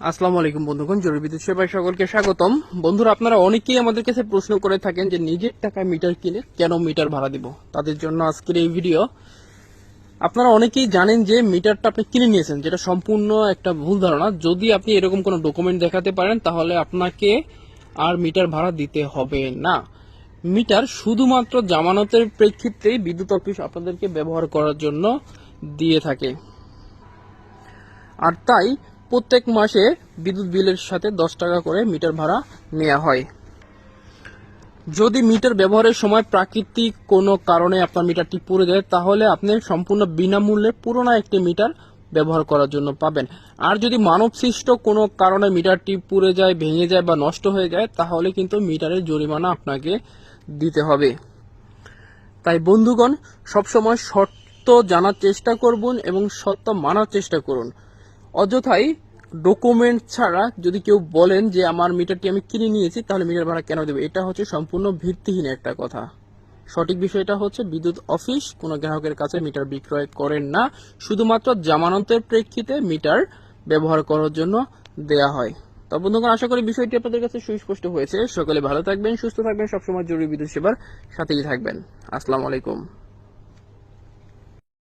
আসসালামু আলাইকুম বন্ধুগণ, জরুরি বিদ্যুৎ সেবায় সকলকে স্বাগতম। বন্ধুরা, আপনারা অনেকেই আমাদের কাছে প্রশ্ন করে থাকেন যে নিজের টাকায় মিটার কিনে কেন মিটার ভাড়া দিব? তাদের জন্য আজকের এই ভিডিও। আপনারা অনেকেই জানেন যে মিটারটা আপনি কিনে নিয়েছেন, যেটা সম্পূর্ণ একটা ভুল ধারণা। যদি আপনি এরকম কোনো ডকুমেন্ট দেখাতে পারেন, তাহলে আপনাকে আর মিটার ভাড়া দিতে হবে না। মিটার শুধুমাত্র জামানতের প্রেক্ষিতেই বিদ্যুৎ অফিস আপনাদেরকে ব্যবহার করার জন্য দিয়ে থাকে। আর তাই প্রত্যেক মাসে বিদ্যুৎ বিলের সাথে দশ টাকা করে মিটার ভাড়া নেওয়া হয়। যদি মিটার ব্যবহারের সময় প্রাকৃতিক কোনো কারণে আপনার মিটারটি পুড়ে যায়, তাহলে আপনি সম্পূর্ণ বিনামূল্যে পুরোনো একটি মিটার ব্যবহার করার জন্য পাবেন। আর যদি মানবসৃষ্ট কোনো কারণে মিটারটি পুড়ে যায়, ভেঙে যায় বা নষ্ট হয়ে যায়, তাহলে কিন্তু মিটারের জরিমানা আপনাকে দিতে হবে। তাই বন্ধুগণ, সবসময় সত্য জানার চেষ্টা করুন এবং সত্য মানার চেষ্টা করুন। অযথাই ডকুমেন্ট ছাড়া যদি কেউ বলেন যে আমার মিটারটি আমি কিনে নিয়েছি, তাহলে মিটার ভাড়া কেন দেবে? এটা হচ্ছে সম্পূর্ণ ভিত্তিহীন একটা কথা। সঠিক বিষয়টা হচ্ছে বিদ্যুৎ অফিস কোনো গ্রাহকের কাছে মিটার বিক্রয় করেন না। শুধুমাত্র জামানতের প্রেক্ষিতে মিটার ব্যবহার করার জন্য দেয়া হয়। তো বন্ধুগণ, আশা করি বিষয়টি আপনাদের কাছে সুস্পষ্ট হয়েছে। সকলে ভালো থাকবেন, সুস্থ থাকবেন, সবসময় জরুরি বিদ্যুৎ সেবার সাথেই থাকবেন। আসসালামু আলাইকুম।